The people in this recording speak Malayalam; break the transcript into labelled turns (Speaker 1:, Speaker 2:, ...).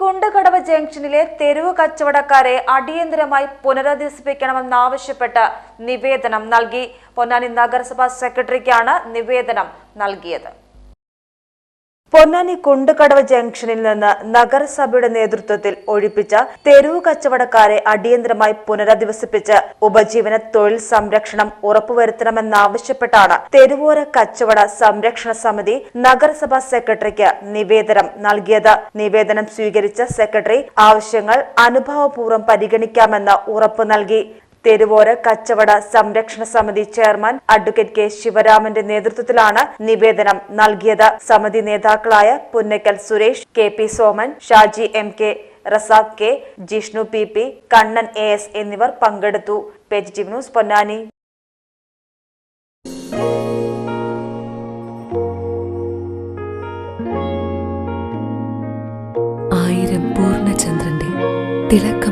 Speaker 1: കുണ്ടുകടവ് ജംഗ്ഷനിലെ തെരുവ് കച്ചവടക്കാരെ അടിയന്തരമായി പുനരധിവസിപ്പിക്കണമെന്നാവശ്യപ്പെട്ട് നിവേദനം നൽകി. പൊന്നാനി നഗരസഭാ സെക്രട്ടറിക്കാണ് നിവേദനം നൽകിയത്. പൊന്നാനി കുണ്ടുകടവ് ജംഗ്ഷനിൽ നിന്ന് നഗരസഭയുടെ നേതൃത്വത്തിൽ ഒഴിപ്പിച്ച തെരുവ് കച്ചവടക്കാരെ അടിയന്തരമായി പുനരധിവസിപ്പിച്ച് ഉപജീവന തൊഴിൽ സംരക്ഷണം ഉറപ്പുവരുത്തണമെന്നാവശ്യപ്പെട്ടാണ് തെരുവോര കച്ചവട സംരക്ഷണ സമിതി നഗരസഭാ സെക്രട്ടറിക്ക് നിവേദനം നൽകിയത്. നിവേദനം സ്വീകരിച്ച സെക്രട്ടറി ആവശ്യങ്ങൾ അനുഭാവപൂർവം പരിഗണിക്കാമെന്ന് ഉറപ്പു നൽകി. തെരുവോര കച്ചവട സംരക്ഷണ സമിതി ചെയർമാൻ അഡ്വക്കേറ്റ് കെ ശിവരാമന്റെ നേതൃത്വത്തിലാണ് നിവേദനം നൽകിയത്. സമിതി നേതാക്കളായ Punnakkal Suresh K P Soman Shaji M K Razak K Jishnu P P Kannan A S എന്നിവർ പങ്കെടുത്തു. Page news Ponnani.
Speaker 2: ആയിരം പൂർണചന്ദ്രന്റെ അവളുടെ